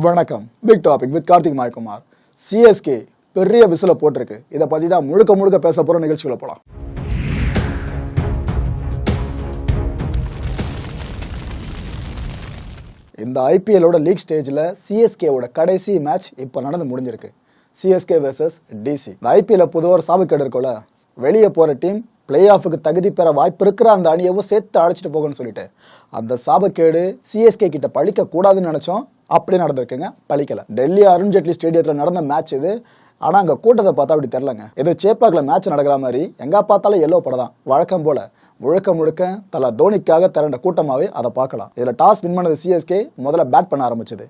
வணக்கம். Big topic with Karthik Mayakumar. CSK பெரிய விசில போட்டிருக்கு. இதை பத்தி தான் முழுக்க முழுக்க பேச போற நிகழ்ச்சிகளை போலாம். இந்த ஐபிஎல்லோட லீக் ஸ்டேஜில் சிஎஸ்கேவோட கடைசி மேட்ச் இப்போ நடந்து முடிஞ்சிருக்கு. சிஎஸ்கே வெர்சஸ் டிசி இந்த ஐபிஎல்ல பொதுவாக ஒரு சாபக்கேடு வெளியே போகிற டீம் பிளே ஆஃபுக்கு தகுதி பெற வாய்ப்பு இருக்கிற அந்த அணியவும் சேர்த்து அழைச்சிட்டு போகணும்னு சொல்லிட்டு. அந்த சாபக்கேடு சிஎஸ்கே கிட்ட பழிக்க கூடாதுன்னு நினச்சோம். அப்படியே நடந்திருக்குங்க. பழிக்கல டெல்லி அருண்ஜேட்லி ஸ்டேடியத்தில் நடந்த மேட்ச் இது. ஆனால் அங்கே கூட்டத்தை பார்த்தா அப்படி தெரிலங்க ஏதோ சேப்பாக்கில் மேட்ச் நடக்கிற மாதிரி எங்கே பார்த்தாலும் எல்லோ படம் தான். வழக்கம் போல முழுக்க முழுக்க தல தோனிக்காக திரண்ட கூட்டமாகவே அதை பார்க்கலாம். இதில் டாஸ் வின் பண்ணது சிஎஸ்கே முதல்ல பேட் பண்ண ஆரம்பிச்சது.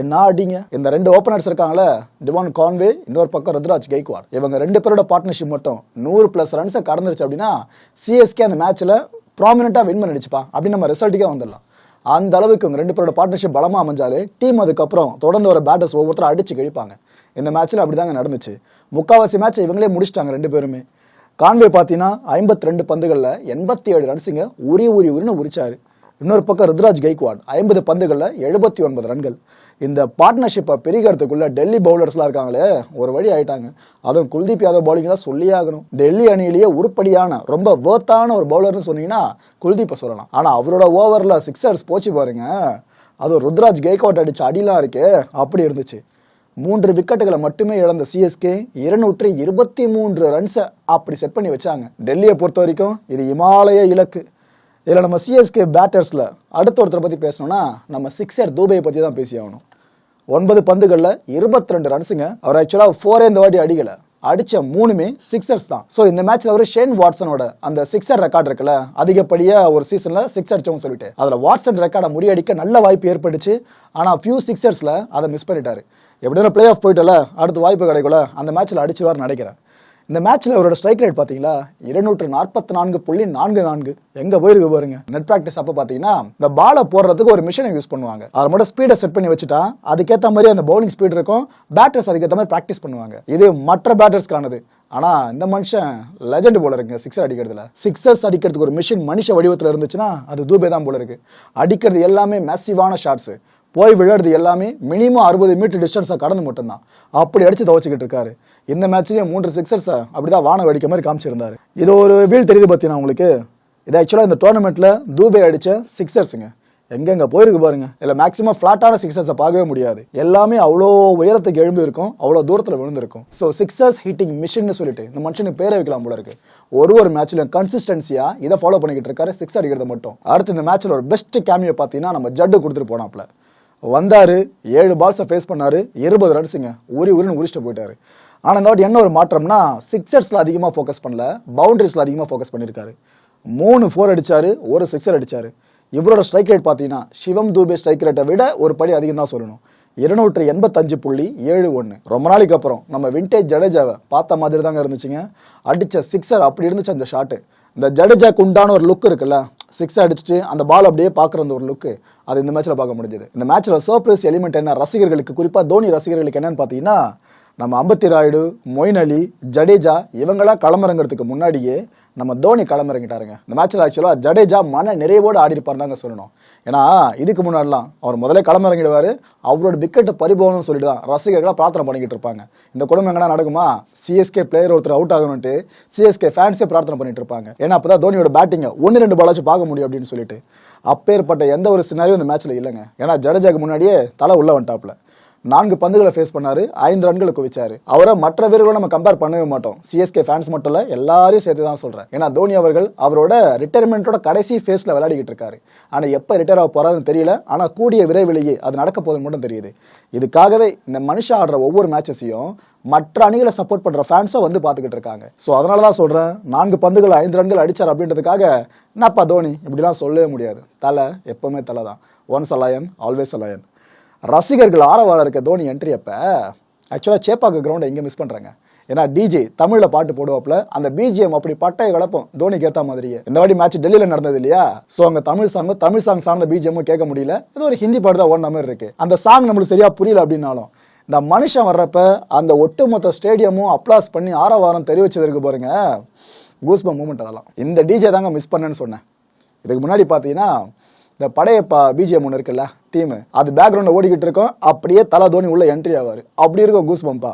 என்ன அடிங்க? இந்த ரெண்டு ஓப்பனர்ஸ் இருக்காங்களே டிவான் கான்வே இன்னொரு பக்கம் ருத்ராஜ் கெய்க்வாட். இவங்க ரெண்டு பேரோட பார்ட்னர்ஷிப் மட்டும் நூறு ப்ளஸ் ரன்ஸை கடந்துருச்சு அப்படின்னா சிஎஸ்கே அந்த மேட்ச்சில் ப்ராமினெண்ட்டாக வின் பண்ணிடுச்சுப்பா. அப்படின்னு நம்ம ரிசல்ட்டுக்கே வந்துடலாம். அந்த அளவுக்கு இவங்க ரெண்டு பேரோட பார்ட்னர்ஷிப் பலமாக அமைஞ்சாலே டீம் அதுக்கப்புறம் தொடர்ந்து வர பேட்டர்ஸ் ஒவ்வொருத்தரும் அடிச்சு கழிப்பாங்க. இந்த மேட்ச்ல அப்படிதாங்க நடந்துச்சு. முக்காவாசி மேட்ச் இவங்களே முடிச்சிட்டாங்க ரெண்டு பேருமே. கான்வே பார்த்தீங்கன்னா ஐம்பத்தி ரெண்டு பந்துகளில் எண்பத்தி ஏழு ரன்ஸுங்க உரி உரி உரின்னு உரிச்சாரு. இன்னொரு பக்கம் ருத்ராஜ் கைக்வாட் ஐம்பது பந்துகளில் எழுபத்தி ஒன்பது ரன்கள். இந்த பார்ட்னர்ஷிப்பை பெருகிறதுக்குள்ள டெல்லி பவுலர்ஸ்லாம் இருக்காங்களே ஒரு வழி ஆயிட்டாங்க. அதுவும் குல்தீப் யாதவ் பவுலிங்லாம் சொல்லி ஆகணும். டெல்லி அணியிலேயே உருப்படியான ரொம்ப வேர்த்தான ஒரு பவுலர்னு சொன்னீங்கன்னா குல்தீப்பை சொல்லலாம். ஆனால் அவரோட ஓவரில் சிக்ஸர்ஸ் போச்சு பாருங்க. அது ருத்ராஜ் கேக்வாட் அடிச்ச அடிலாம் இருக்கே அப்படி இருந்துச்சு. மூன்று விக்கெட்டுகளை மட்டுமே இழந்த சிஎஸ்கே இருநூற்றி இருபத்தி மூன்று ரன்ஸை அப்படி செட் பண்ணி வச்சாங்க. டெல்லியை பொறுத்த வரைக்கும் இது இமாலய இலக்கு. இதில் நம்ம சிஎஸ்கே பேட்டர்ஸில் அடுத்த ஒருத்தரை பற்றி பேசணும்னா நம்ம சிக்ஸர் தூபையை பற்றி தான் பேசி ஆகணும் ஒன்பது பந்துகளில் இருபத்தி ரெண்டு ரன்ஸுங்க அவர் ஆக்சுவலாக ஃபோரே இந்த வாட்டி அடிக்கலை. அடித்த மூணுமே சிக்ஸர்ஸ் தான். ஸோ இந்த மேட்ச்சில் அவர் ஷேன் வாட்சனோட அந்த சிக்ஸர் ரெக்கார்ட் இருக்குல்ல அதிகப்படியாக ஒரு சீசனில் சிக்ஸ் அடிச்சவங்க சொல்லிட்டு. அதில் வாட்சன் ரெக்கார்டை முறியடிக்க நல்ல வாய்ப்பு ஏற்பட்டுச்சு. ஆனால் ஃபியூ சிக்ஸர்ஸில் அதை மிஸ் பண்ணிட்டார். எப்படியும் பிளே ஆஃப் போயிட்டல அடுத்து வாய்ப்பு கிடைக்கல அந்த மேட்ச்சில் அடிச்சுவார் நினைக்கிறேன். இந்த மேட்ச்ல அவரோட ஸ்ட்ரைக் ரேட் பாத்தீங்களா இருநூற்று நாற்பத்தி நான்கு புள்ளி நான்கு நான்கு. எங்க போயிருக்கு பாருங்க. நெட் பிராக்டிஸ் அப்ப பாத்தீங்கன்னா இந்த பாலை போடுறதுக்கு ஒரு மிஷினை யூஸ் பண்ணுவாங்க. அதை மட்டும் ஸ்பீடை செட் பண்ணி வச்சுட்டா அதுக்கேற்ற மாதிரி அந்த பவுலிங் ஸ்பீட் இருக்கும். பேட்டர்ஸ் அதுக்கேற்ற மாதிரி ப்ராக்டிஸ் பண்ணுவாங்க. இது மற்ற பேட்டர்ஸ்க்கானது ஆனா இந்த மனுஷன் லெஜண்ட் போல இருக்குங்க சிக்ஸர் அடிக்கிறதுல. சிக்ஸர்ஸ் அடிக்கிறதுக்கு ஒரு மிஷின் மனுஷ வடிவத்தில் இருந்துச்சுன்னா அது தூபே தான் போல இருக்கு. அடிக்கிறது எல்லாமே மெசிவான ஷாட்ஸ் போய் விழுறது எல்லாமே மினிமம் அறுபது மீட்டர் டிஸ்டன்ஸை கடந்து மட்டும்தான். அப்படி அடித்து துவச்சிக்கிட்டு இருக்காரு. இந்த மேட்ச்லேயும் மூன்று சிக்ஸர்ஸை அப்படிதான் வான வெடிக்க மாதிரி காமிச்சிருந்தாரு. இது ஒரு வீல் தெரியுது பார்த்தீங்கன்னா உங்களுக்கு? இது ஆக்சுவலாக இந்த டோர்னமெண்ட்டில் தூபை அடித்த சிக்ஸர்ஸுங்க எங்கெங்கே போயிருக்கு பாருங்க. இல்லை மேக்ஸிமம் ஃப்ளாட்டான சிக்ஸர்ஸை பார்க்கவே முடியாது. எல்லாமே அவ்வளோ உயரத்துக்கு எழும்பி இருக்கும் அவ்வளோ தூரத்தில் விழுந்திருக்கும். ஸோ சிக்ஸர்ஸ் ஹிட்டிங் மிஷின்னு சொல்லிட்டு இந்த மனுஷனுக்கு பேரை வைக்கலாம் போல இருக்கு. ஒரு ஒரு மேட்ச்லையும் கன்சிஸ்டன்சியாக இதை ஃபாலோ பண்ணிக்கிட்டு இருக்காரு சிக்ஸ் அடிக்கிறது மட்டும். அடுத்து இந்த மேட்ச்சில் ஒரு பெஸ்ட் கேமியை பார்த்தீங்கன்னா நம்ம ஜட்டு கொடுத்துட்டு போனாப்ல வந்தாரு ஏழு பால்ஸை ஃபேஸ் பண்ணாரு இருபது ரன்ஸுங்க உரி உரின்னு உரிச்சிட்டு போயிட்டாரு. ஆனால் இந்த வாட்டி என்ன ஒரு மாற்றம்னா சிக்ஸர்ஸில் அதிகமாக ஃபோக்கஸ் பண்ணல பவுண்டரிஸில் அதிகமாக ஃபோக்கஸ் பண்ணியிருக்காரு மூணு ஃபோர் அடித்தார் ஒரு சிக்ஸர் அடித்தார் இவரோட ஸ்ட்ரைக் ரேட் பார்த்தீங்கன்னா சிவம் தூபே ஸ்ட்ரைக் ரேட்டை விட ஒரு படி அதிகம் தான் சொல்லணும். இருநூற்று எண்பத்தஞ்சு புள்ளி ஏழு ஒன்று ரொம்ப நாளைக்கு அப்புறம் நம்ம விண்டேஜ் ஜடேஜாவை பார்த்த மாதிரி தாங்க இருந்துச்சுங்க. அடித்த சிக்ஸர் அப்படி இருந்துச்சு அந்த ஷாட்டு இந்த ஜடேஜாக்கு உண்டான ஒரு லுக் இருக்குல்ல சிக்ஸ் அடிச்சுட்டு அந்த பால் அப்படியே பார்க்குற அந்த ஒரு லுக்கு அது இந்த மேட்ச்சில் பார்க்க முடிஞ்சது. இந்த மேட்ச்சில் சர்ப்ரைஸ் எலிமெண்ட் என்ன? ரசிகர்களுக்கு குறிப்பாக தோனி ரசிகர்களுக்கு என்னன்னு பார்த்தீங்கன்னா நம்ம அம்பத்தி ராயுடு மொயின் அலி ஜடேஜா இவங்களாம் களமிறங்கிறதுக்கு முன்னாடியே நம்ம தோனி களமிறங்கிட்டாருங்க. இந்த மேட்ச்சில் ஆக்சுவலாக ஜடேஜா மன நிறைவோடு ஆடி இருப்பார் தாங்க சொல்லணும். ஏன்னா இதுக்கு முன்னாடிலாம் அவர் முதல்ல களமிறங்கிடுவார் அவரோட விக்கெட்டு பறிபோகணும்னு சொல்லிட்டு தான் ரசிகர்களாக பிரார்த்தனை பண்ணிக்கிட்டு இருப்பாங்க. இந்த குடும்பம் எங்கன்னா நடக்குமா? சிஎஸ்கே பிளேயர் ஒருத்தர் அவுட் ஆகணும்ட்டு சிஎஸ்கே ஃபேன்ஸே பிரார்த்தனை பண்ணிட்டு இருப்பாங்க. ஏன்னா அப்போ தான் தோனியோட பேட்டிங்கை ஒன்று ரெண்டு பாலாச்சும் பார்க்க முடியும் அப்படின்னு சொல்லிட்டு. அப்பேற்பட்ட எந்த ஒரு சினாரியும் இந்த மேட்ச்சில் இல்லைங்க. ஏன்னா ஜடேஜாக்கு முன்னாடியே தலை உள்ள வந்துட்டாப்ல நான்கு பந்துகளை ஃபேஸ் பண்ணார் ஐந்து ரன்களை குவிச்சார். அவரை மற்ற வீரர்களும் நம்ம கம்பேர் பண்ணவே மாட்டோம். சிஎஸ்கே ஃபேன்ஸ் மட்டும் இல்லை எல்லாரையும் சேர்த்து தான் சொல்கிறேன் ஏன்னா தோனி அவர்கள் அவரோட ரிட்டையர்மெண்ட்டோட கடைசி ஃபேஸில் விளையாடிக்கிட்டு இருக்காரு. ஆனால் எப்போ ரிட்டையர் ஆக போகிறாருன்னு தெரியல. ஆனால் கூடிய விரைவிலேயே அது நடக்க போகுதுன்னு மட்டும் தெரியுது. இதுக்காகவே இந்த மனுஷன் ஆடுற ஒவ்வொரு மேட்சஸையும் மற்ற அணிகளை சப்போர்ட் பண்ணுற ஃபேன்ஸும் வந்து பார்த்துக்கிட்டு இருக்காங்க. ஸோ அதனால தான் சொல்கிறேன் நான்கு பந்துகள் ஐந்து ரன்கள் அடித்தார் அப்படின்றதுக்காக என்னப்பா தோனி? இப்படிலாம் சொல்லவே முடியாது. தலை எப்போவுமே தலை தான். ஒன்ஸ் அலாயன் ஆல்வேஸ் அலாயன் ரசிகர்கள் ஆரவாரம் இருக்க தோனி என்ட்ரி அப்போ ஆக்சுவலாக சேப்பாக்கு கிரவுண்டை எங்கே மிஸ் பண்ணுறாங்க ஏன்னா டிஜே தமிழில் பாட்டு போடுவாப்புல அந்த பிஜிஎம் அப்படி பட்டையை கலப்போம் தோனிக்கு ஏற்ற மாதிரியே. இந்த வாட்டி மேட்ச் டெல்லியில் நடந்தது இல்லையா? ஸோ அங்கே தமிழ் சாங்கும் தமிழ் சாங் சார்ந்த பிஜிஎம்மும் கேட்க முடியல. இது ஒரு ஹிந்தி பாட்டு தான் ஓடின மாதிரி இருக்கு. அந்த சாங் நம்மளுக்கு சரியாக புரியல அப்படின்னாலும் இந்த மனுஷன் வர்றப்ப அந்த ஒட்டுமொத்த ஸ்டேடியமும் அப்ளாஸ் பண்ணி ஆரவாரம் தெரிவிச்சதற்கு பாருங்க. கூஸ்பம் மூமெண்ட் அதெல்லாம். இந்த டிஜே தாங்க மிஸ் பண்ணேன்னு சொன்னேன். இதுக்கு முன்னாடி பார்த்தீங்கன்னா இந்த படையப்பா பிஜிஎம் ஒன்று இருக்குல்ல தீம் அது பேக்ரவுண்டில் ஓடிக்கிட்டு இருக்கோம். அப்படியே தலை தோனி உள்ள என்ட்ரி ஆவார். அப்படி இருக்கும் கூஸ் பம்பா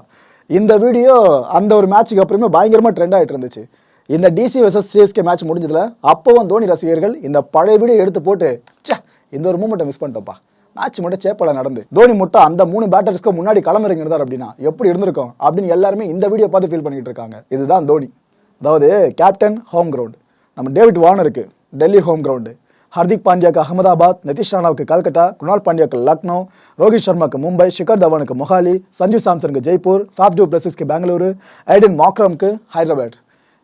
இந்த வீடியோ அந்த ஒரு மேட்ச்சுக்கு அப்புறமே பயங்கரமாக ட்ரெண்ட் ஆகிட்டு இருந்துச்சு. இந்த டிசி vs சிஎஸ்கே மேட்ச் முடிஞ்சதுல அப்போவும் தோனி ரசிகர்கள் இந்த பழைய வீடியோ எடுத்து போட்டு ச்சே இந்த ஒரு மூமெண்ட்டை மிஸ் பண்ணிட்டோம்ப்பா. மேட்ச் மட்டும் சேப்பல நடந்து. தோனி மட்டும் அந்த மூணு பேட்டர்ஸ்க்கு முன்னாடி களமிறங்கிருந்தார் அப்படின்னா எப்படி இருந்திருக்கும்? அப்படின்னு எல்லாருமே இந்த வீடியோ பார்த்து ஃபீல் பண்ணிக்கிட்டு இருக்காங்க. இதுதான் தோனி. அதாவது கேப்டன் ஹோம் கிரவுண்ட் நம்ம டேவிட் வார்னருக்கு டெல்லி ஹோம் கிரவுண்டு ஹர்திக் பாண்டியாக்கு அகமதாபாத் நிதிஷ் ராணாவுக்கு கல்கட்டா குணால் பாண்டியாக்கு லக்னோ ரோஹித் சர்மாக்கு மும்பை ஷிகர் தவானுக்கு மொஹாலி சஞ்சு சாம்சனுக்கு ஜெய்ப்பூர் ஃபாஃப் டூ பிளஸஸ்க்கு பெங்களூரு ஐடன் மாக்ரம்க்கு ஹைதராபாத்.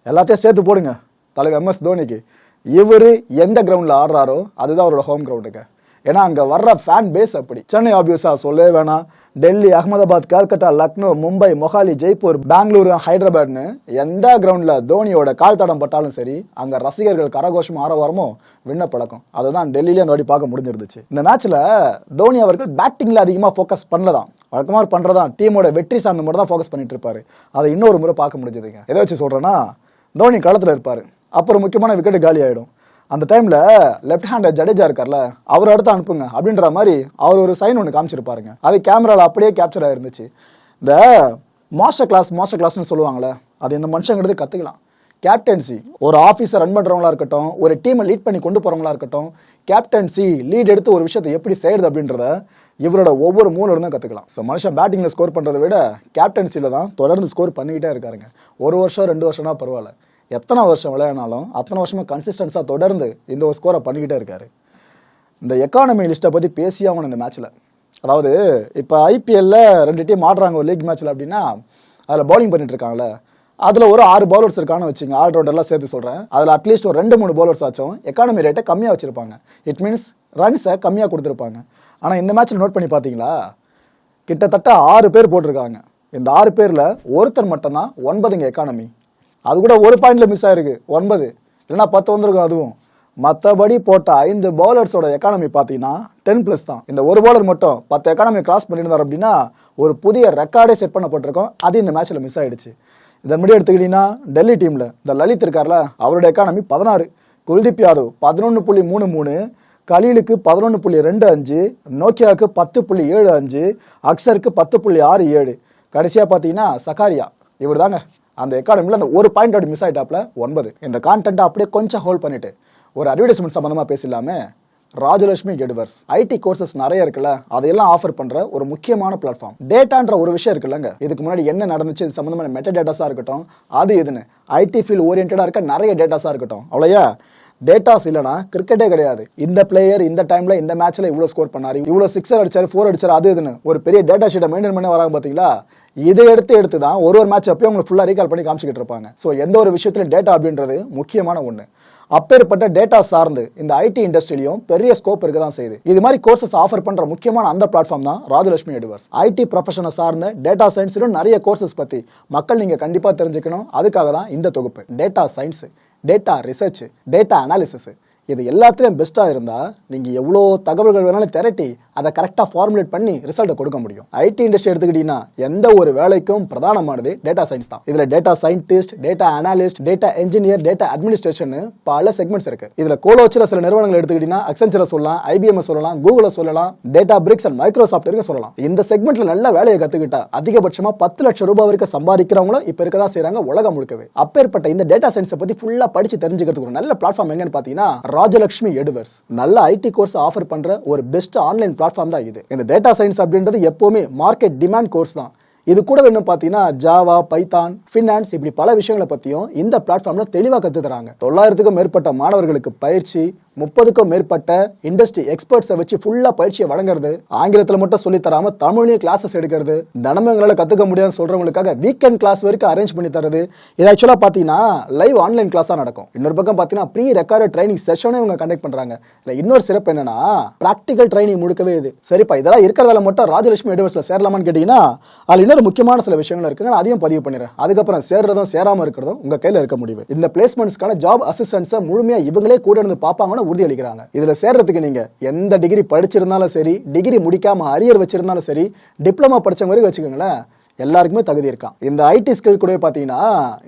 எல்லாத்தையும் சேர்த்து போடுங்க. தலைவர் எம்எஸ் தோனிக்கு. இவர் எந்த கிரவுண்டில் ஆடுறாரோ அதுதான் அவரோட ஹோம் கிரவுண்டுக்கு ஏன்னா அங்கே வர்ற ஃபேன் பேஸ் அப்படி. சென்னை ஆப்வியஸா சொல்லவே வேணாம். டெல்லி அகமதாபாத் கல்கட்டா லக்னோ மும்பை மொஹாலி ஜெய்ப்பூர் பெங்களூரு ஹைதராபாத்னு எந்த கிரவுண்டில் தோனியோட கால் தடம் பட்டாலும் சரி அங்கே ரசிகர்கள் கரகோஷம் ஆரவாரமும் விண்ண பழக்கம் அதை தான் டெல்லியிலே அந்த வாட்டி பார்க்க முடிஞ்சிருந்துச்சு. இந்த மேட்ச்சில் தோனி அவர்கள் பேட்டிங்கில் அதிகமாக ஃபோக்கஸ் பண்ணலதான். வழக்கமாக பண்ணுறதான் டீமோட வெற்றி சார்ந்த மட்டும் தான் ஃபோக்கஸ் பண்ணிட்டு இருப்பாரு. அதை இன்னொரு முறை பார்க்க முடிஞ்சதுங்க. எதை வச்சு சொல்கிறேன்னா தோனி களத்தில் இருப்பார். அப்புறம் முக்கியமான விக்கெட் காலி ஆகிடும் அந்த டைமில் லெஃப்ட் ஹேண்டர் ஜடேஜா இருக்கார்ல அவர் அடுத்து அனுப்புங்க அப்படின்ற மாதிரி அவர் ஒரு சைன் ஒன்று காமிச்சிருப்பாருங்க. அது கேமராவில் அப்படியே கேப்சர் ஆயிருந்துச்சு. இந்த மாஸ்டர் கிளாஸ் மாஸ்டர் கிளாஸ்னு சொல்லுவாங்களே அது இந்த மனுஷங்கிறது கற்றுக்கலாம் கேப்டன்சி ஒரு ஆஃபீஸை ரன் பண்ணுறவங்களா இருக்கட்டும் ஒரு டீமை லீட் பண்ணி கொண்டு போகிறவங்களா இருக்கட்டும் கேப்டன்சி லீட் எடுத்து ஒரு விஷயத்தை எப்படி செய்யுது அப்படின்றத இவரோட ஒவ்வொரு மூல இருந்தும் கற்றுக்கலாம் ஸோ மனுஷன் பேட்டிங்கில் ஸ்கோர் பண்ணுறதை விட கேப்டன்சியில் தான் தொடர்ந்து ஸ்கோர் பண்ணிக்கிட்டே இருக்காருங்க. ஒரு வருஷம் ரெண்டு வருஷம்னா பரவாயில்ல. எத்தனை வருஷம் விளையாடினாலும் அத்தனை வருஷமாக கன்சிஸ்டன்ஸாக தொடர்ந்து இந்த ஒரு ஸ்கோரை பண்ணிக்கிட்டே இருக்காரு. இந்த எக்கானமி லிஸ்ட்டை பற்றி பேசியே ஆகணும் இந்த மேட்ச்சில் அதாவது இப்போ ஐபிஎல்ல ரெண்டு டீம் ஆடுறாங்க ஒரு லீக் மேட்ச்சில் அப்படின்னா அதில் பவுலிங் பண்ணிட்டு இருக்காங்களே அதில் ஒரு ஆறு பவுலர்ஸ் இருக்கான்னு வச்சுங்க ஆல்ரவுண்டர்லாம் சேர்த்து சொல்கிறேன் அதில் அட்லீஸ்ட் ஒரு ரெண்டு மூணு பவுலர்ஸ் ஆச்சும் எக்கானமி ரேட்டை கம்மியாக வச்சுருப்பாங்க. இட் மீன்ஸ் ரன்ஸை கம்மியாக கொடுத்துருப்பாங்க. ஆனால் இந்த மேட்ச்சில் நோட் பண்ணி பார்த்தீங்களா? கிட்டத்தட்ட ஆறு பேர் போட்டிருக்காங்க. இந்த ஆறு பேரில் ஒருத்தர் மட்டும்தான் ஒன்பதுங்க எக்கானமி அது கூட ஒரு பாயிண்ட்ல மிஸ் ஆயிருக்கு. ஒன்பது. இல்லைன்னா பத்து வந்திருக்கும் அதுவும். மற்றபடி போட்ட ஐந்து பவுலர்ஸோட எக்கானமி பார்த்தீங்கன்னா டென் ப்ளஸ் தான். இந்த ஒரு பவுலர் மட்டும் பத்து எக்கானமி கிராஸ் பண்ணியிருந்தார் அப்படின்னா ஒரு புதிய ரெக்கார்டே செட் பண்ணப்பட்டிருக்கோம். அது இந்த மேட்ச்சில் மிஸ் ஆயிடுச்சு. இதை முடி எடுத்துக்கிட்டீங்கன்னா டெல்லி டீமில் இந்த லலித் இருக்கார்ல அவரோட எக்கானமி பதினாறு. குல்தீப் யாதவ் பதினொன்று புள்ளி மூணு மூணு கலீலுக்கு பதினொன்று புள்ளி ரெண்டு அஞ்சு நோக்கியாவுக்கு பத்து புள்ளி ஏழு அஞ்சு அக்சருக்கு பத்து புள்ளி ஆறு ஏழு. கடைசியாக பார்த்தீங்கன்னா சகாரியா. இவர் தாங்க அந்த எக்கானமியில் அந்த ஒரு பாயிண்ட் அப்படி மிஸ் ஆகிட்டாப்ல ஒன்பது. இந்த கான்டென்ட்டை அப்படியே கொஞ்சம் ஹோல்ட் பண்ணிட்டு ஒரு அட்வர்டைஸ்மெண்ட் சம்மந்தமாக பேசலாமே ராஜலட்சுமி கெடுவர்ஸ் ஐடி கோர்சஸ் நிறைய இருக்குல்ல அதையெல்லாம் ஆஃபர் பண்ற ஒரு முக்கியமான பிளாட்ஃபார்ம் டேட்டான்ற ஒரு விஷயம் இருக்குல்லங்க. இதுக்கு முன்னாடி என்ன நடந்துச்சு இது சம்மந்தமான மெட்டா டேட்டாஸாக இருக்கட்டும் அது எதுன்னு. ஐடி ஃபீல்ட் ஓரியன்டாக இருக்க நிறைய டேட்டாஸாக இருக்கட்டும். அவ்வளோயா? டேட்டாஸ் இல்லைனா கிரிக்கெட்டே கிடையாது. இந்த பிளேயர் இந்த டைம்ல இந்த மேட்ச்ல இவ்வளோ ஸ்கோர் பண்ணாரு. இவ்வளோ சிக்ஸர் அடிச்சாரு ஃபோர் அடிச்சாரு அது இதுன்னு ஒரு பெரிய டேட்டா ஷீட்டை மெயின்டைன் பண்ண வராங்க பார்த்தீங்களா இதை எடுத்து எடுத்து தான் ஒரு ஒரு மேட்ச் அப்பயும் உங்களுக்கு ஃபுல்லாக ரீகால் பண்ணி காமிச்சிக்கிட்டு இருப்பாங்க. ஸோ எந்த ஒரு விஷயத்திலும் டேட்டா அப்படின்றது முக்கியமான ஒன்று அப்பேற்பட்ட டேட்டா சார்ந்து இந்த ஐடி இண்டஸ்ட்ரியிலையும் பெரிய ஸ்கோப் இருக்க தான் செய்யுது. இது மாதிரி கோர்சஸ் ஆஃபர் பண்ற முக்கியமான அந்த பிளாட்ஃபார்ம் தான் ராஜலட்சுமி எடுவர்ஸ் ஐடி ப்ரொஃபஷனை சார்ந்த டேட்டா சயின்ஸிலும் நிறைய கோர்சஸ் பத்தி மக்கள் நீங்க கண்டிப்பா தெரிஞ்சுக்கணும். அதுக்காக தான் இந்த தொகுப்பு. Data science data research data analysis இது எல்லாத்துலேயும் பெஸ்ட்டாக இருந்தால் நீங்கள் எவ்வளோ தகவல்கள் வேணாலும் திரட்டி அதை கரெக்டாக ஃபார்முலேட் பண்ணி ரிசல்ட்டை கொடுக்க முடியும். ஐடி இண்டஸ்ட்ரி எடுத்துக்கிட்டிங்கன்னா எந்த ஒரு வேலைக்கும் பிரதானமானது டேட்டா சயின்ஸ் தான். இதில் data scientist data analyst data engineer data administration பல செக்மெண்ட்ஸ் இருக்குது இதில் கோலோச்சில் சில நிறுவனங்கள் எடுத்துக்கிட்டிங்கன்னா அக்சென்ச்சரை சொல்லலாம் ஐபிஎம் சொல்லலாம் கூகுளை சொல்லலாம் டேட்டா பிரிக்ஸ் அண்ட் மைக்ரோசாஃப்ட் வரைக்கும் சொல்லலாம். இந்த செக்மெண்ட்டில் நல்ல வேலையை கற்றுக்கிட்டா அதிகபட்சமாக பத்து லட்சம் ரூபாய் வரைக்கும் சம்பாதிக்கிறவங்களும் இப்போ இருக்க தான் செய்கிறாங்க உலகம் முழுக்கவே. அப்பேற்பட்ட இந்த டேட்டா சயின்ஸை பற்றி ஃபுல்லாக படித்து தெரிஞ்சுக்கிறதுக்கு ஒரு நல்ல பிளாட்ஃபார்ம் எங்கன்னு பார்த்தீங்கன்னா ராஜலட்சுமி எடுவர்ஸ் நல்ல ஐடி கோர்ஸ் ஆஃபர் பண்ற ஒரு பெஸ்ட் ஆன்லைன் பிளாட்ஃபார்ம் தான் இது. இந்த டேட்டா சயின்ஸ் அப்படின்றது எப்பவுமே மார்க்கெட் டிமாண்ட் கோர்ஸ் தான். இது கூட வேணும் பார்த்தீங்கன்னா ஜாவா பைத்தான் ஃபினான்ஸ் இப்படி பல விஷயங்களை பற்றியும் இந்த பிளாட்ஃபார்ம்ல தெளிவாக கற்று தராங்க. தொள்ளாயிரத்துக்கும் மேற்பட்ட மாணவர்களுக்கு பயிற்சி முப்பதுக்கும் மேற்பட்ட இண்டஸ்ட்ரி எக்ஸ்பர்ட்ஸை வச்சு ஃபுல்லாக பயிற்சியை வழங்குறது ஆங்கிலத்தில் மட்டும் சொல்லி தராம தமிழ்லையும் கிளாஸஸ் எடுக்கிறது தினமும் எங்களால் கற்றுக்க முடியாதுன்னு சொல்கிறவங்களுக்காக வீக்கெண்ட் கிளாஸ் வரைக்கும் அரேஞ்ச் பண்ணி தரது இது ஆக்சுவலாக பார்த்தீங்கன்னா லைவ் ஆன்லைன் கிளாஸாக நடக்கும். இன்னொரு பக்கம் பார்த்தீங்கன்னா ப்ரீ ரெக்கார்டு ட்ரைனிங் செஷனே இவங்க கண்டக்ட் பண்ணுறாங்க இல்லை இன்னொரு சிறப்பு என்னன்னா ப்ராக்டிக்கல் ட்ரைனிங் முழுக்கவே இது. சரிப்பா இதெல்லாம் இருக்கிறதால மட்டும் ராஜலட்சுமி யூனிவர்ஸில் சேரலாமான்னு கேட்டிங்கன்னா அதில் இன்னொரு முக்கியமான சில விஷயங்கள் இருக்குங்க. நான் அதையும் பதிவு பண்ணிடுறேன். அதுக்கப்புறம் சேர்றதும் சேராமல் இருக்கிறதும் உங்கள் கையில் இருக்க முடியும் இந்த பிளேஸ்மெண்ட்ஸ்க்கான ஜாப் அசிஸ்டன்ஸை முழுமையாக இவங்களே கூட இருந்து பார்ப்பாங்கன்னு உறுதி அளிக்கிறாங்க இதுல சேர்றதுக்கு நீங்கள் எந்த டிகிரி படிச்சிருந்தாலும் சரி டிகிரி முடிக்காமல் அரியர் வச்சுருந்தாலும் சரி டிப்ளமா படிச்சவங்க வரைக்கும் வச்சுக்கோங்களேன். எல்லாருக்குமே தகுதி இருக்கான் இந்த ஐடி ஸ்கில் கூட பார்த்தீங்கன்னா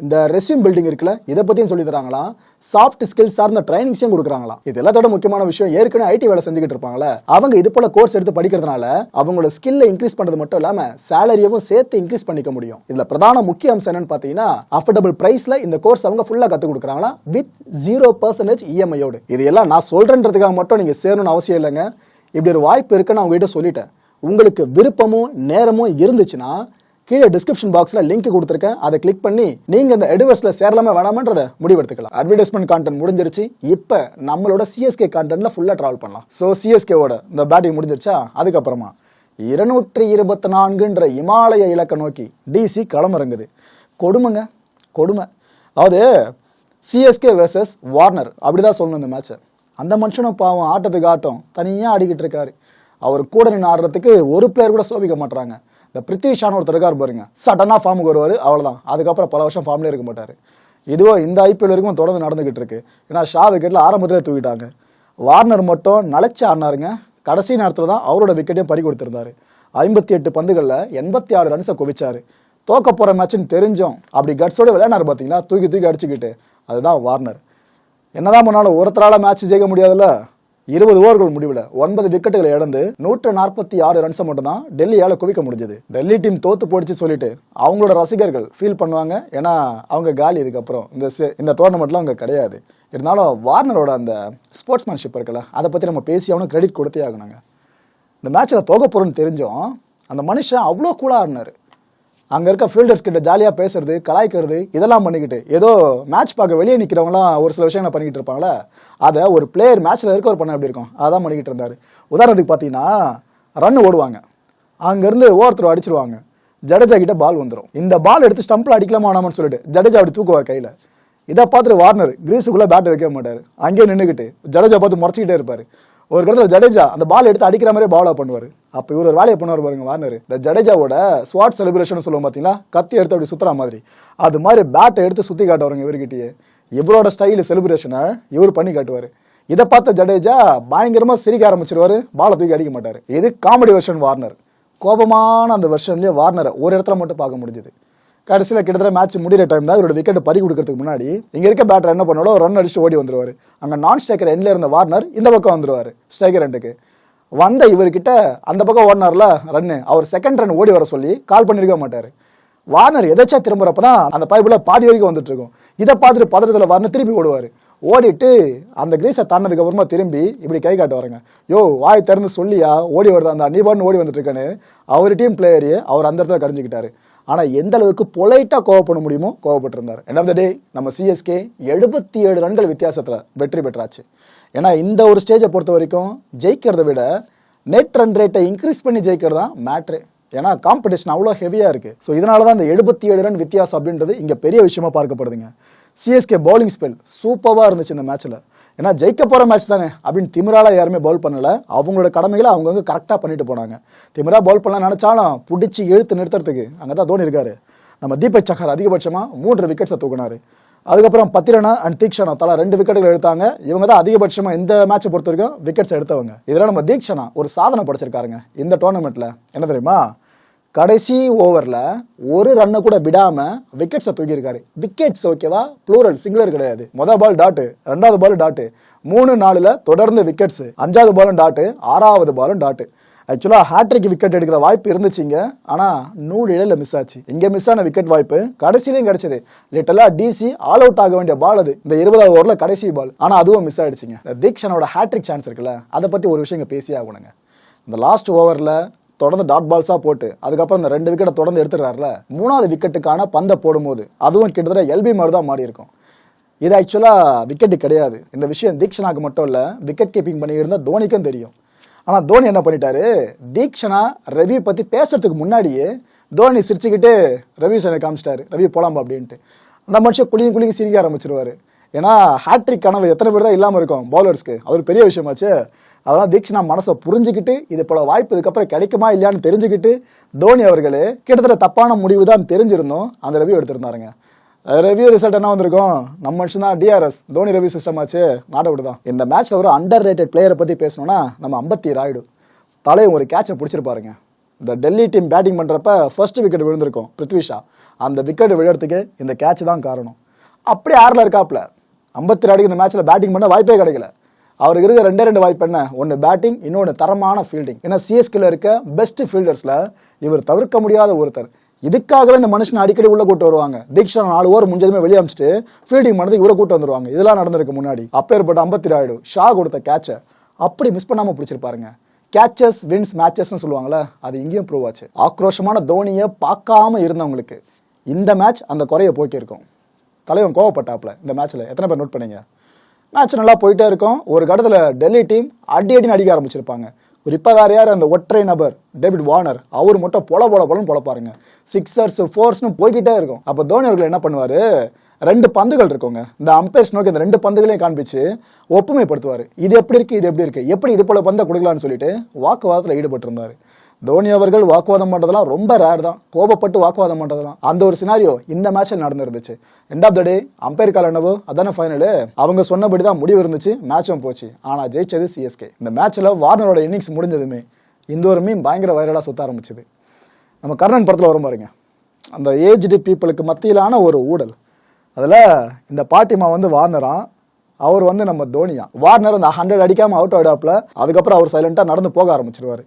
இந்த ரெஸ்யூம் பில்டிங் இருக்குல்ல இதை பற்றியும் சொல்லி தராங்களாம் சாஃப்ட் ஸ்கில் சார்ந்த ட்ரைனிங்ஸையும் கொடுக்குறாங்களாம் இது எல்லாத்தோட முக்கியமான விஷயம் ஏற்கனவே ஐடி வேலை செஞ்சுக்கிட்டு இருப்பாங்களே அவங்க இது போல கோர்ஸ் எடுத்து படிக்கிறதுனால அவங்களோட ஸ்கில்ல இன்க்ரீஸ் பண்ணுறது மட்டும் இல்லாமல் சேலரியவும் சேர்த்து இன்க்ரீஸ் பண்ணிக்க முடியும். இதில் பிரதான முக்கிய அம்சம் என்னன்னு பார்த்தீங்கன்னா அஃபோர்டபுள் பிரைஸ்ல இந்த கோர்ஸ் அவங்க ஃபுல்லாக கற்றுக் கொடுக்குறாங்களா? வித் ஜீரோ பர்சன்டேஜ் இஎம்ஐயோடு இது எல்லாம் நான் சொல்கிறேன்றதுக்காக மட்டும் நீங்கள் சேரணும்னு அவசியம் இல்லைங்க. இப்படி ஒரு வாய்ப்பு இருக்குன்னு அவங்க கிட்ட சொல்லிட்டேன். உங்களுக்கு விருப்பமும் நேரமும் இருந்துச்சுன்னா கீழே டிஸ்கிரிப்ஷன் பாக்ஸ்ல லிங்க் கொடுத்துருக்கேன். அதை கிளிக் பண்ணி நீங்க இந்த எடுவர்ஸ்ல சேரலாமா வேணாமன்றத முடிவெடுத்துக்கலாம். அட்வர்டைஸ்மெண்ட் கான்டென்ட் முடிஞ்சிருச்சு. இப்போ நம்மளோட சிஎஸ்கே கான்டென்ட்ல ஃபுல்லா டிராவல் பண்ணலாம். ஸோ சிஎஸ்கேவோட இந்த பேட்டிங் முடிஞ்சிருச்சா? அதுக்கப்புறமா இருநூற்றி இருபத்தி நான்குன்ற இமாலய இலக்கை நோக்கி டிசி களமிறங்குது. கொடுமைங்க கொடுமை. அதாவது சிஎஸ்கே வெர்சஸ் வார்னர் அப்படிதான் சொல்லணும் இந்த மேட்சை அந்த மனுஷனும் பாவம் ஆட்டத்துக்கு ஆட்டம். தனியாக ஆடிக்கிட்டு இருக்காரு. அவர் கூட நின்று ஆடுறதுக்கு ஒரு பிளேயர் கூட சோபிக்க மாட்டுறாங்க இந்த பிருத்வி ஒருத்தர் இருக்கார் பாருங்க. சடனாக ஃபார்முக்கு வருவார் அவ்வளோதான் அதுக்கப்புறம் பல வருஷம் ஃபார்ம்லேயே இருக்க மாட்டார். இதுவோ இந்த ஐபிஎல் வரைக்கும் தொடர்ந்து நடந்துகிட்டு இருக்கு. ஏன்னா ஷா விக்கெட்டில் ஆரம்பத்திலே தூக்கிட்டாங்க. வார்னர் மட்டும் நிலச்சி ஆடினாருங்க. கடைசி நேரத்தில் தான் அவரோட விக்கெட்டையும் பறி கொடுத்துருந்தாரு. ஐம்பத்தி எட்டு பந்துகளில் எண்பத்தி ஆறு ரன்ஸை குவிச்சார். தோக்க போகிற மேட்ச்னு தெரிஞ்சோம் அப்படி கட்ஸோட விளையாடுறாரு பார்த்தீங்களா தூக்கி தூக்கி அடிச்சுக்கிட்டு. அதுதான் வார்னர் என்னதான் பண்ணாலும் ஒருத்தரால் மேட்ச் ஜெயிக்க முடியாதுல்ல? இருபது ஓவர்கள் முடிவில் ஒன்பது விக்கெட்டுகளை இழந்து நூற்று நாற்பத்தி ஆறு ரன்ஸை மட்டும் தான் குவிக்க முடிஞ்சது. டெல்லி டீம் தோத்து போடுச்சு சொல்லிட்டு அவங்களோட ரசிகர்கள் ஃபீல் பண்ணுவாங்க. ஏன்னா அவங்க காலி இதுக்கப்புறம். இந்த இந்த டோர்னமெண்ட்லாம் அவங்க கிடையாது. இருந்தாலும் வார்னரோட அந்த ஸ்போர்ட்ஸ்மேன்ஷிப் இருக்குல்ல அதை பற்றி நம்ம பேசி அவனும் கிரெடிட் கொடுத்தே ஆகணுங்க. இந்த மேட்ச்சில் தோக போகிறோன்னு தெரிஞ்சோம் அந்த மனுஷன் அவ்வளோ கூலாக ஆடினார். அங்கே இருக்க ஃபீல்டர்ஸ் கிட்ட ஜாலியாக பேசுறது கலாய்க்கிறது இதெல்லாம் பண்ணிக்கிட்டு ஏதோ மேட்ச் பார்க்க வெளியே நிற்கிறவங்களாம் ஒரு சில விஷயங்களை பண்ணிக்கிட்டு இருப்பாங்களே அதை ஒரு பிளேயர் மேட்ச்சில் இருக்க ஒரு பண்ண எப்படி இருக்கும்? அதான் பண்ணிக்கிட்டு இருந்தார். உதாரணத்துக்கு பார்த்தீங்கன்னா ரன் ஓடுவாங்க. அங்கேருந்து ஒவ்வொருத்தர் அடிச்சிருவாங்க. ஜடேஜா கிட்ட பால் வந்துடும் இந்த பால் எடுத்து ஸ்டம்பில் அடிக்கலாமா வேணாமான்னு சொல்லிட்டு ஜடேஜா அப்படி தூக்குவார் கையில். இதை பார்த்துட்டு வார்னர் கிரீஸுக்குள்ளே பேட் வைக்க மாட்டார். அங்கேயே நின்றுக்கிட்டு ஜடேஜா பார்த்து முறைச்சிக்கிட்டே இருப்பார். ஒரு இடத்துல ஜடேஜா அந்த பால் எடுத்து அடிக்கிற மாதிரி பாலா பண்ணுவார். அப்போ இவர் ஒரு வேலையை பண்ணுவார் பாருங்க வார்னர். இந்த ஜடேஜாவோட ஸ்வாட் செலிப்ரேஷன் சொல்லுவோம் பார்த்தீங்களா கத்தி எடுத்து அப்படி சுற்றுற மாதிரி. அது மாதிரி பேட்டை எடுத்து சுற்றி காட்டுவாருங்க இவர்கிட்டயே. இவரோட ஸ்டைலு செலிப்ரேஷனை இவர் பண்ணி காட்டுவார். இதை பார்த்த ஜடேஜா பயங்கரமாக சிரிக்க ஆரம்பிச்சிருவாரு பாலை தூக்கி அடிக்க மாட்டார். இது காமெடி வெர்ஷன் வார்னர். கோபமான அந்த வெர்ஷன்லேயே வார்னரை ஒரு இடத்துல மட்டும் பார்க்க முடிஞ்சுது. கடைசியில் கிட்டத்தட்ட மேட்ச் முடிகிற டைம் தான் இவரோட விக்கெட் பறி கொடுக்கறதுக்கு முன்னாடி இங்கே இருக்க பேட்டர் என்ன பண்ணோட ரன் அடிச்சு ஓடி வந்துருவார். அங்கே நான் ஸ்ட்ரைக்கர் எண்டில் இருந்த வார்னர் இந்த பக்கம் வந்துருவார் ஸ்ட்ரைக்கர் ரெண்டுக்கு வந்த இவர்கிட்ட அந்த பக்கம் ஓடினார்ல ரன்னு அவர் செகண்ட் ரன் ஓடி வர சொல்லி கால் பண்ணிருக்க மாட்டார். வார்னர் எதாச்சும் திரும்புறப்ப தான் அந்த பைப்பில் பாதி வரைக்கும் வந்துட்டு இருக்கும். இதை பார்த்துட்டு பதறத்தில் வார்னர் திருப்பி ஓடுவார். ஓடிட்டு அந்த கிரீஸை தாண்டினதுக்கு அப்புறமா திரும்பி இப்படி கை காட்ட வரங்க யோ வாய் திறந்து சொல்லியா? ஓடி வருதா அந்த நீ பாட்டு ஓடி வந்துட்டு அவர் டீம் பிளேயரையே அவர் அந்த இடத்துல கடைஞ்சிக்கிட்டாரு. ஆனால் எந்த அளவுக்கு பொலைட்டாக கோவப்பட முடியுமோ கோவப்பட்டிருந்தார். என் ஆஃப் த டே நம்ம சிஎஸ்கே எழுபத்தி ஏழு ரன்கள் வித்தியாசத்தில் வெற்றி பெற்றாச்சு. ஏன்னா இந்த ஒரு ஸ்டேஜை பொறுத்த வரைக்கும் ஜெயிக்கிறத விட நெட் ரன் ரேட்டை இன்க்ரீஸ் பண்ணி ஜெயிக்கிறது தான் மேட்ரு ஏன்னா காம்படிஷன் அவ்வளோ ஹெவியாக இருக்குது ஸோ இதனால தான் இந்த எழுபத்தி ஏழு ரன் வித்தியாசம் அப்படின்றது இங்கே பெரிய விஷயமா பார்க்கப்படுதுங்க. சிஎஸ்கே பவுலிங் ஸ்பெல் சூப்பராக இருந்துச்சு இந்த மேட்ச்சில் ஏன்னா ஜெயிக்க போகிற மேட்ச் தானே அப்படின்னு திமிரால யாருமே பவுல் பண்ணலை. அவங்களோட கடமைகளை அவங்கவுங்க கரெக்டாக பண்ணிட்டு போனாங்க. திமிரா பவுல் பண்ணலாம் நினச்சாலும் பிடிச்சி இழுத்து நிறுத்துறதுக்கு அங்கே தான் தோனி இருக்காரு. நம்ம தீபக் சஹர் அதிகபட்சமாக மூன்று விக்கெட்ஸை தூக்குனாரு. அதுக்கப்புறம் பத்திரனா அண்ட் தீக்ஷனா தலா ரெண்டு விக்கெட்டுகள் எடுத்தாங்க. இவங்க தான் அதிகபட்சமாக இந்த மேட்சை பொறுத்த வரைக்கும் விக்கெட்ஸ் எடுத்தவங்க. இதெல்லாம் நம்ம தீக்ஷனா ஒரு சாதனை படைச்சிருக்காருங்க இந்த டோர்னமெண்ட்டில் என்ன தெரியுமா? கடைசி ஓவரில் ஒரு ரன்னை கூட விடாமல் விக்கெட்ஸை தூக்கியிருக்காரு. விக்கெட்ஸ் ஓகேவா ப்ளூரல் சிங்குலர் கிடையாது. மொதல் பால் டாட்டு ரெண்டாவது பால் டாட்டு மூணு நாலில் தொடர்ந்து விக்கெட்ஸு அஞ்சாவது பாலும் டாட்டு ஆறாவது பாலும் டாட்டு ஆக்சுவலாக ஹேட்ரிக் விக்கெட் எடுக்கிற வாய்ப்பு இருந்துச்சுங்க. ஆனால் நூறு இடையில மிஸ் ஆச்சு. இங்கே மிஸ் ஆன விக்கெட் வாய்ப்பு கடைசிலையும் கிடைச்சது. லிட்டலாக டிசி ஆல் அவுட் ஆக வேண்டிய பால் அது. இந்த இருபதாவது ஓவரில் கடைசி பால் ஆனால் அதுவும் மிஸ் ஆயிடுச்சுங்க. தீக்ஷனோட ஹேட்ரிக் சான்ஸ் இருக்குல்ல அதை பற்றி ஒரு விஷயம் இங்கே பேசியே ஆகணுங்க. இந்த லாஸ்ட் ஓவரில் தொடர்ந்து டாட் பால்ஸாக போட்டு அதுக்கப்புறம் இந்த ரெண்டு விக்கெட்டை தொடர்ந்து எடுத்துடுறாருல மூணாவது விக்கெட்டுக்கான பந்தை போடும்போது அதுவும் கிட்டத்தட்ட எல்பி மாதிரி தான் மாறி இருக்கும். இது ஆக்சுவலாக விக்கெட்டு கிடையாது. இந்த விஷயம் தீக்ஷனாக்கு மட்டும் இல்லை விக்கெட் கீப்பிங் பண்ணியிருந்தால் தோனிக்கும் தெரியும். ஆனால் தோனி என்ன பண்ணிட்டாரு? தீக்ஷனா ரவி பற்றி பேசுறதுக்கு முன்னாடியே தோனி சிரிச்சுக்கிட்டு ரவி சனை காமிச்சிட்டாரு. ரவி போலாம்பா அப்படின்ட்டு. அந்த மனுஷன் குளியும் குளிங்க சிரிக்க ஆரம்பிச்சிருவாரு. ஏன்னா ஹேட்ரிக் கனவு எத்தனை பேர் தான் இல்லாமல் இருக்கும் பவுலர்ஸ்க்கு அது ஒரு பெரிய விஷயமாச்சு. அதான் தீக்ஷனா மனசை புரிஞ்சுக்கிட்டு இது போல வாய்ப்பு இதுக்கப்புறம் கிடைக்குமா இல்லையான்னு தெரிஞ்சுக்கிட்டு தோனி அவர்களே கிட்டத்தட்ட தப்பான முடிவு தான் தெரிஞ்சிருந்தோம். அந்த ரவி எடுத்திருந்தாருங்க. ரிவ்யூ ரிசல்ட் என்ன வந்திருக்கும்? நம்ம மனுஷன் தான் டிஆர்எஸ் தோனி ரவி சிஸ்டம் ஆச்சு. நாட் அவுட் தான் இந்த மேட்ச்ல ஒரு அண்டர் ரேட்டட் பிளேயரை பத்தி பேசணும்னா நம்ம அம்பத்தி ராயுடு. தலையும் ஒரு கேட்சை பிடிச்சிருப்பாருங்க இந்த டெல்லி டீம் பேட்டிங் பண்ணுறப்ப ஃபர்ஸ்ட் விக்கெட் விழுந்திருக்கும் பிருத்விஷா அந்த விக்கெட் விழுறதுக்கு இந்த கேட்ச் தான் காரணம். அப்படியே ஆறில் இருக்காப்ல. ஐம்பத்தி ரெண்டு இந்த மேட்ச்சில் பேட்டிங் பண்ண வாய்ப்பே கிடைக்கல. அவருக்கு இருக்க ரெண்டே ரெண்டு வாய்ப்பு என்ன? ஒன்று பேட்டிங் இன்னொன்று தரமான ஃபீல்டிங் ஏன்னா சிஎஸ்கேல இருக்க பெஸ்ட் ஃபீல்டர்ஸில் இவர் தவிர்க்க முடியாத ஒருத்தர். இதுக்காகவே இந்த மனுஷனை அடிக்கடி உள்ள கூட்டு வருவாங்க. தீக்ஷா நாலு ஓவர் முடிஞ்சதுமே வெளியே அமிச்சிட்டு ஃபீல்டிங் பண்ணது இவரை கூட்டு வந்துருவாங்க. இதெல்லாம் நடந்திருக்கு முன்னாடி. அப்பேற்பட்ட ஐம்பத்தி ராயுடு ஷா கொடுத்த கேட்சை அப்படி மிஸ் பண்ணாமல் பிடிச்சிருப்பாருங்க கேச்சஸ் வின்ஸ் மேட்சஸ்னு சொல்லுவாங்களே அது இங்கேயும் ப்ரூவ் ஆச்சு. ஆக்ரோஷமான தோனியை பார்க்காம இருந்தவங்களுக்கு இந்த மேட்ச் அந்த குறைய போக்கியிருக்கும். தலைவன் கோவப்பட்டாப்ல இந்த மேட்ச்சில் எத்தனை பேர் நோட் பண்ணீங்க? மேட்ச் நல்லா போயிட்டே இருக்கும். ஒரு கட்டத்தில் டெல்லி டீம் அடி அடின்னு அடிக்க ஆரம்பிச்சிருப்பாங்க. குறிப்பாக வேறு யார்? அந்த ஒற்றை நபர் டேவிட் வார்னர். அவர் மட்டும் பொல பொல பொலன்னு பொழப்பாருங்க சிக்ஸர்ஸ் ஃபோர்ஸ்னு போய்கிட்டே இருக்கும். அப்போ தோனி அவர்கள் என்ன பண்ணுவார்? ரெண்டு பந்துகள் இருக்குங்க. இந்த அம்பையர்ஸ் நோக்கி இந்த ரெண்டு பந்துகளையும் காண்பிச்சு ஒப்புமைப்படுத்துவார். இது எப்படி இருக்கு? இது எப்படி இருக்கு? எப்படி இது போல பந்தை கொடுக்கலான்னு சொல்லிட்டு வாக்குவாதத்தில் ஈடுபட்டிருந்தார். தோனி அவர்கள் வாக்குவாதம் பண்ணுறதெல்லாம் ரொம்ப ரேர் தான். கோபப்பட்டு வாக்குவாதம் பண்ணுறதெல்லாம் அந்த ஒரு சினாரியோ இந்த மேட்ச்சில் நடந்துருந்துச்சு. End of the day umpire call என்னவோ அதான ஃபைனலு அவங்க சொன்னபடி தான் முடிவு இருந்துச்சு மேட்சும் போச்சு. ஆனால் ஜெயிச்சது சிஎஸ்கே இந்த மேட்ச்சில் வார்னரோட இன்னிங்ஸ் முடிஞ்சதுமே இந்த ஒரு மீன் பயங்கர வைரலாக சுத்த ஆரம்பிச்சது. நம்ம கர்ணன் படத்தில் வரும் பாருங்க. அந்த ஏஜ்டு பீப்புளுக்கு மத்தியிலான ஒரு ஊழல் அதில் இந்த பாட்டிமா வந்து வார்னராம் அவர் வந்து நம்ம தோனியா? வார்னர் அந்த ஹண்ட்ரட் அடிக்காமல் அவுட் ஆடாப்பில் அதுக்கப்புறம் அவர் சைலண்டாக நடந்து போக ஆரம்பிச்சிருவார்.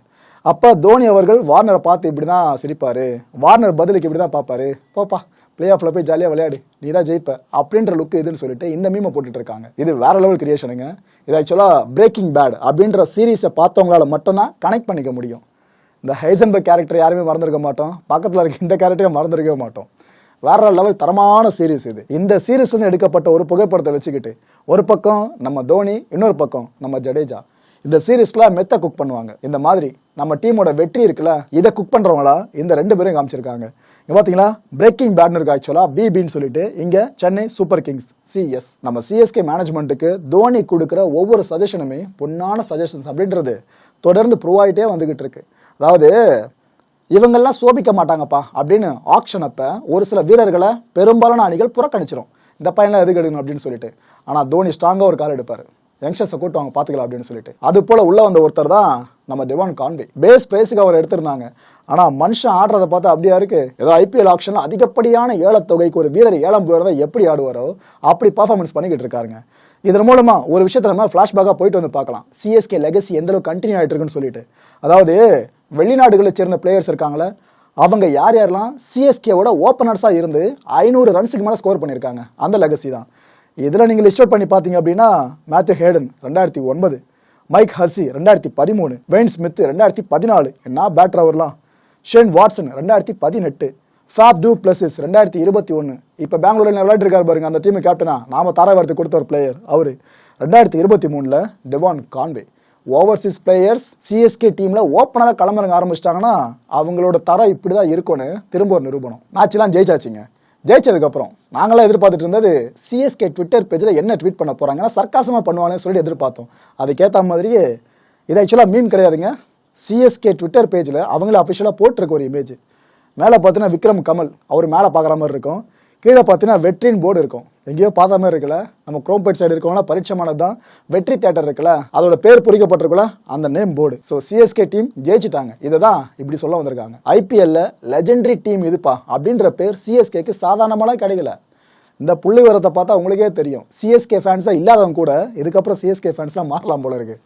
அப்போ தோனி அவர்கள் வார்னரை பார்த்து இப்படி தான் சிரிப்பார். வார்னர் பதிலுக்கு இப்படி தான் பார்ப்பாரு. போப்பா பிளே ஆஃபில் போய் ஜாலியாக விளையாடு. நீ தான் ஜெயிப்ப. அப்படின்ற லுக் இதுன்னு சொல்லிட்டு இந்த மீமை போட்டுட்டு இருக்காங்க. இது வேற லெவல் கிரியேஷனுங்க இது ஆக்சுவலாக பிரேக்கிங் பேட் அப்படின்ற சீரீஸை பார்த்தவங்களால மட்டும்தான் கனெக்ட் பண்ணிக்க முடியும். இந்த ஹைசன்பர்க் கேரக்டர் யாருமே மறந்துருக்க மாட்டோம். பக்கத்தில் இருக்க இந்த கேரக்டரை மறந்துருக்கவே மாட்டோம். வேற லெவல் தரமான சீரீஸ் இது. இந்த சீரீஸ் வந்து எடுக்கப்பட்ட ஒரு புகைப்படத்தை வச்சுக்கிட்டு ஒரு பக்கம் நம்ம தோனி இன்னொரு பக்கம் நம்ம ஜடேஜா. இந்த சீரீஸ்லாம் மெத்த குக் பண்ணுவாங்க. இந்த மாதிரி நம்ம டீமோட வெற்றி இருக்குல்ல இதை குக் பண்ணுறவங்களா இந்த ரெண்டு பேரும் காமிச்சிருக்காங்க. இங்கே பார்த்தீங்களா பிரேக்கிங் பேட்னு இருக்கு ஆக்சுவலாக பிபின்னு சொல்லிட்டு இங்கே சென்னை சூப்பர் கிங்ஸ் சிஎஸ் நம்ம சிஎஸ்கே மேனேஜ்மெண்ட்டுக்கு தோனி கொடுக்குற ஒவ்வொரு சஜஷனுமே பொன்னான சஜஷன்ஸ் அப்படின்றது தொடர்ந்து ப்ரூவ் ஆகிட்டே வந்துகிட்டு இருக்கு. அதாவது இவங்கெல்லாம் சோபிக்க மாட்டாங்கப்பா அப்படின்னு ஆக்ஷன் அப்போ ஒரு சில வீரர்களை பெரும்பாலான அணிகள் புறக்கணிச்சிரும். இந்த பையனில் எதுக்கு எடுக்கணும் அப்படின்னு சொல்லிட்டு. ஆனால் தோனி ஸ்ட்ராங்காக ஒரு கால் எடுப்பார். யங்ஸ்டர்ஸை கூட்டு அவங்க பார்த்துக்கலாம் அப்படின்னு சொல்லிட்டு. அது போல் உள்ளே வந்த ஒருத்தர் தான் நம்ம டிவான் கான்வே. பேஸ் பிரைஸுக்கு அவர் எடுத்திருந்தாங்க. ஆனால் மனுஷன் ஆடுறத பார்த்தா அப்படியா இருக்கு? ஏதோ ஐபிஎல் ஆக்ஷன் அதிகப்படியான ஏலத்தொகைக்கு ஒரு வீரர் ஏலம் போகிறத எப்படி ஆடுவாரோ அப்படி பர்ஃபார்மன்ஸ் பண்ணிக்கிட்டு இருக்காருங்க. இதன் மூலமா ஒரு விஷயத்த நம்ம ஃப்ளாஷ்பேக்காக போயிட்டு வந்து பார்க்கலாம். சிஎஸ்கே லெகசி எந்த அளவுக்கு கண்டினியூ ஆகிட்டு இருக்குன்னு சொல்லிட்டு. அதாவது வெளிநாடுகளை சேர்ந்த பிளேயர்ஸ் இருக்காங்களே அவங்க யார் யாரெல்லாம் சிஎஸ்கேவோட ஓப்பனர்ஸாக இருந்து ஐநூறு ரன்ஸுக்கு மேலே ஸ்கோர் பண்ணியிருக்காங்க அந்த லெகசி தான். இதில் நீங்கள் லிஸ்ட் அவுட் பண்ணி பார்த்தீங்க அப்படின்னா மேத்யூ ஹேடன் ரெண்டாயிரத்தி ஒன்பது மைக் ஹசி ரெண்டாயிரத்தி பதிமூணு வெயின் ஸ்மித் ரெண்டாயிரத்தி பதினாலு என்ன பேட் அவர்லாம்? ஷேன் வாட்ஸன் ரெண்டாயிரத்தி பதினெட்டு ஃபேப் டூ பிளஸஸ் ரெண்டாயிரத்தி இருபத்தி ஒன்று. இப்போ பெங்களூரில் விளையாட்டுருக்காரு பாருங்க அந்த டீம் கேப்டனா நாம தாராவரத்து கொடுத்த ஒரு பிளேயர் அவர். ரெண்டாயிரத்தி இருபத்தி மூணில் Devon Conway overseas players CSK டீமில் ஓப்பனராக களமிறங்க ஆரம்பிச்சிட்டாங்கன்னா அவங்களோட தரம் இப்படி தான் இருக்கும்னு திரும்ப ஒரு நிரூபணம். மேட்ச்லாம் ஜெயிச்சாச்சுங்க. ஜெயிச்சதுக்கப்புறம் நாங்களாம் எதிர்பார்த்துட்டு இருந்தது சிஎஸ்கே ட்விட்டர் பேஜில் என்ன ட்வீட் பண்ண போகிறாங்கன்னா சர்க்காசமாக பண்ணுவாங்கன்னு சொல்லிட்டு எதிர்பார்த்தோம். அதுக்கேற்ற மாதிரியே இது ஆக்சுவலாக மீன் கிடையாதுங்க. சிஎஸ்கே ட்விட்டர் பேஜில் அவங்களே அஃபிஷியலாக போட்டிருக்க ஒரு இமேஜ் மேலே பார்த்தீங்கன்னா விக்ரம் கமல் அவர் மேலே பார்க்குற மாதிரி இருக்கும். கீழே பார்த்தீங்கன்னா வெற்றின் போர்டு இருக்கும். எங்கேயோ பார்த்த மாதிரி இருக்குல்ல? நம்ம குரோம்பேட் சைடு இருக்கவங்களா பரிச்சயமானது தான் வெற்றி தேட்டர் இருக்குல்ல? அதோட பேர் பொறிக்கப்பட்டிருக்குல்ல அந்த name board so CSK team ஜெயிச்சிட்டாங்க. இதை தான் இப்படி சொல்ல வந்திருக்காங்க. ஐபிஎல்ல லெஜெண்டரி டீம் இதுப்பா? அப்படின்ற பேர் சிஎஸ்கேக்கு சாதாரணமாலாம் கிடைக்கல. இந்த புள்ளி வரத்தை பார்த்தா உங்களுக்கே தெரியும். சிஎஸ்கே ஃபேன்ஸாக இல்லாதவங்க கூட இதுக்கப்புறம் சிஎஸ்கே ஃபேன்ஸ்லாம் மாறலாம் போல இருக்கு.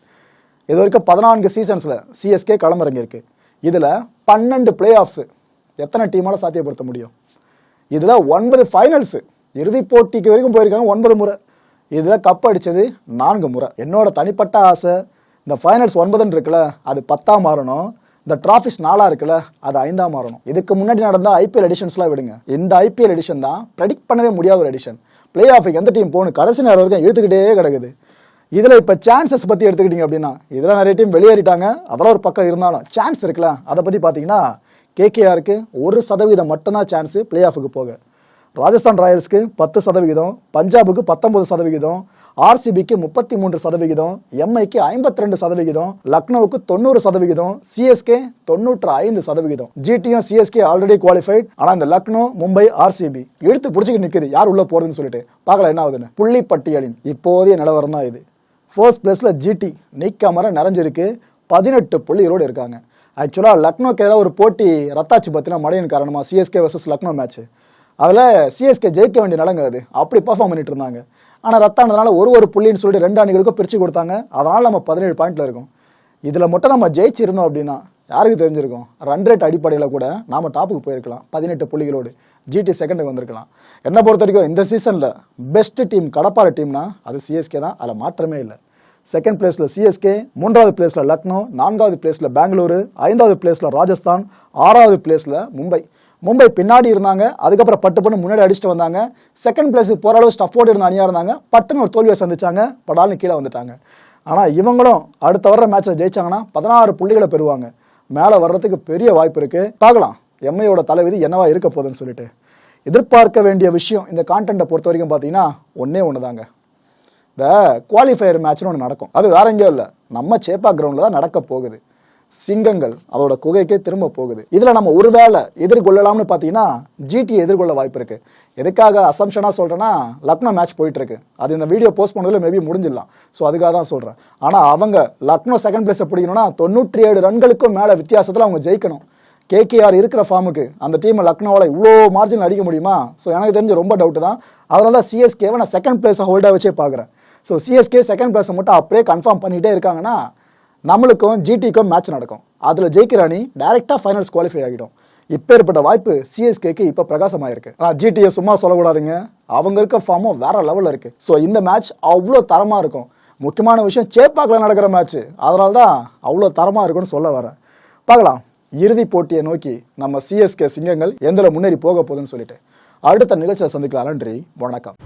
இது வரைக்கும் பதினான்கு சீசன்ஸில் சிஎஸ்கே களமிறங்கியிருக்கு. இதில் பன்னெண்டு பிளே ஆஃப்ஸு எத்தனை டீமால் சாத்தியப்படுத்த முடியும்? இதில் ஒன்பது ஃபைனல்ஸு இறுதிப் போட்டிக்கு வரைக்கும் போயிருக்காங்க ஒன்பது முறை. இதில் கப் அடித்தது நான்கு முறை. என்னோட தனிப்பட்ட ஆசை இந்த ஃபைனல்ஸ் ஒன்பதுன்னு இருக்குல்ல அது பத்தாக மாறணும். இந்த டிராஃபிஸ் நாலாக இருக்குல்ல அது ஐந்தாக மாறணும். இதுக்கு முன்னாடி நடந்த ஐபிஎல் எடிஷன்ஸ்லாம் விடுங்க. இந்த ஐபிஎல் எடிஷன் தான் ப்ரெடிக்ட் பண்ணவே முடியாத ஒரு எடிஷன் பிளே ஆஃபுக்கு எந்த டீம் போகணும்? கடைசி நேரம் வரைக்கும் இழுத்துக்கிட்டே கிடக்குது. இதில் இப்போ சான்சஸ் பற்றி எடுத்துக்கிட்டீங்க அப்படின்னா இதில் நிறைய டீம் வெளியேறிட்டாங்க. அதெல்லாம் ஒரு பக்கம் இருந்தாலும் சான்ஸ் இருக்குல்ல அதை பற்றி பார்த்தீங்கன்னா கேகேஆருக்கு ஒரு சதவீதம் மட்டும்தான் சான்ஸு பிளே ஆஃபுக்கு போக. ராஜஸ்தான் ராயல்ஸ்க்கு பத்து சதவிகிதம் பஞ்சாபுக்கு பத்தொன்பது சதவிகிதம் ஆர்சிபிக்கு முப்பத்தி மூன்று சதவிகிதம் எம்ஐக்கு ஐம்பத்தி ரெண்டு சதவிகிதம் லக்னோவுக்கு தொண்ணூறு சதவிகிதம் சிஎஸ்கே தொண்ணூற்று ஐந்து சதவிகிதம். ஜிடியும் சிஎஸ்கே ஆல்ரெடி குவாலிஃபைட் ஆனால் இந்த லக்னோ மும்பை ஆர்சிபி எடுத்து பிடிச்சிக்கிட்டு நிற்குது யார் உள்ளே போகிறதுன்னு சொல்லிட்டு. பார்க்கலாம் என்ன ஆகுதுன்னு. புள்ளி பட்டியலின் இப்போதைய நிலவரம் தான் இது ஃபர்ஸ்ட் பிளேஸில் ஜிடி நீக்காமர நிறைஞ்சிருக்கு. பதினெட்டு புள்ளிகளோடு இருக்காங்க. ஆக்சுவலாக லக்னோக்கு எதிராக ஒரு போட்டி ரத்தாச்சு பார்த்தீங்கன்னா மழையின் காரணமாக சிஎஸ்கே வர்சஸ் லக்னோ மேட்ச் அதில் சிஎஸ்கே ஜெயிக்க வேண்டிய நிலங்க அது. அப்படி பர்ஃபார்ம் பண்ணிட்டு இருந்தாங்க. ஆனால் ரத்தானதுனால ஒரு ஒரு புள்ளின்னு சொல்லிட்டு ரெண்டு அணிகளுக்கும் பிரித்து கொடுத்தாங்க. அதனால் நம்ம பதினேழு பாயிண்ட்ல இருக்கும். இதில் மட்டும் நம்ம ஜெயிச்சிருந்தோம் அப்படின்னா யாருக்கு தெரிஞ்சிருக்கும்? ரன் ரேட் அடிப்படையில் கூட நாம் டாப்புக்கு போயிருக்கலாம். பதினெட்டு புள்ளிகளோடு ஜிடி செகண்டுக்கு வந்திருக்கலாம். என்னை பொறுத்த வரைக்கும் இந்த சீசனில் பெஸ்ட் டீம் கடப்பார டீம்னா அது சிஎஸ்கே தான். அதில் மாற்றமே இல்லை. செகண்ட் பிளேஸில் சிஎஸ்கே மூன்றாவது பிளேஸில் லக்னோ நான்காவது பிளேஸில் பெங்களூரு ஐந்தாவது பிளேஸில் ராஜஸ்தான் ஆறாவது பிளேஸில் மும்பை. மும்பை பின்னாடி இருந்தாங்க அதுக்கப்புறம் பட்டு பண்ணு முன்னாடி அடிச்சுட்டு வந்தாங்க. செகண்ட் பிளேஸுக்கு போகிற அளவு ஸ்டஃபோடு இருந்த அணியாக இருந்தாங்க. பட்டுன்னு ஒரு தோல்வியை சந்திச்சாங்க படால்னு கீழே வந்துட்டாங்க. ஆனால் இவங்களும் அடுத்த வர்ற மேட்ச்சில் ஜெயிச்சாங்கன்னா பதினாறு புள்ளிகளை பெறுவாங்க. மேலே வர்றதுக்கு பெரிய வாய்ப்பு இருக்குது பார்க்கலாம் எம்ஐயோட தலைவிதி என்னவா இருக்க போகுதுன்னு சொல்லிட்டு. எதிர்பார்க்க வேண்டிய விஷயம் இந்த கான்டென்ட்டை பொறுத்த வரைக்கும் பார்த்தீங்கன்னா ஒன்றே ஒன்று தாங்க இந்த குவாலிஃபயர் மேட்ச்னு ஒன்று நடக்கும். அது வேற எங்கேயும் இல்லை. நம்ம சேப்பா கிரவுண்டில் தான் நடக்க போகுது. சிங்கங்கள் அதோட குகைக்கே திரும்ப போகுது. இதில் நம்ம ஒருவேளை எதிர்கொள்ளலாம்னு பார்த்தீங்கன்னா ஜிடி எதிர்கொள்ள வாய்ப்பு இருக்கு. எதுக்காக அசம்ஷனாக சொல்கிறேன்னா லக்னோ மேட்ச் போயிட்டுருக்கு. அது இந்த வீடியோ போஸ்ட் பண்ணதில் மேபி முடிஞ்சிடலாம். ஸோ அதுக்காக தான் சொல்கிறேன் ஆனால் அவங்க லக்னோ செகண்ட் பிளேஸை பிடிக்கணும்னா தொண்ணூற்றி ஏழு ரன்களுக்கும் மேலே வித்தியாசத்தில் அவங்க ஜெயிக்கணும். கேகேஆர் இருக்கிற ஃபார்முக்கு அந்த டீமை லக்னோவில் இவ்வளோ மார்ஜின் அடிக்க முடியுமா? ஸோ எனக்கு தெரிஞ்சு ரொம்ப டவுட்டு தான். அதனால தான் சிஎஸ்கேவை நான் செகண்ட் பிளேஸை ஹோல்டாக வச்சே பார்க்குறேன். ஸோ சிஎஸ்கே செகண்ட் பிளேஸை மட்டும் அப்படியே கன்ஃபார்ம் பண்ணிகிட்டே இருக்காங்கன்னா நம்மளுக்கும் ஜிடிக்கும் மேட்ச் நடக்கும். அதில் ஜெயிக்கிற அணி டைரெக்டாக ஃபைனல்ஸ் குவாலிஃபை ஆகிடும். இப்பேற்பட்ட வாய்ப்பு சிஎஸ்கேக்கு இப்போ பிரகாசமாக இருக்கு ஆனால் ஜிடியை சும்மா சொல்லக்கூடாதுங்க. அவங்க இருக்க ஃபார்மும் வேற லெவலில் இருக்கு. ஸோ இந்த மேட்ச் அவ்வளோ தரமாக இருக்கும். முக்கியமான விஷயம் சேப்பாக்கில் நடக்கிற மேட்ச் அதனால தான் அவ்வளோ தரமாக இருக்கும்னு சொல்ல வரேன். பார்க்கலாம். இறுதி போட்டியை நோக்கி நம்ம சிஎஸ்கே சிங்கங்கள் எந்தில் முன்னேறி போக போகுதுன்னு சொல்லிட்டு. அடுத்த நிகழ்ச்சியை சந்திக்கலாம். நன்றி. வணக்கம்.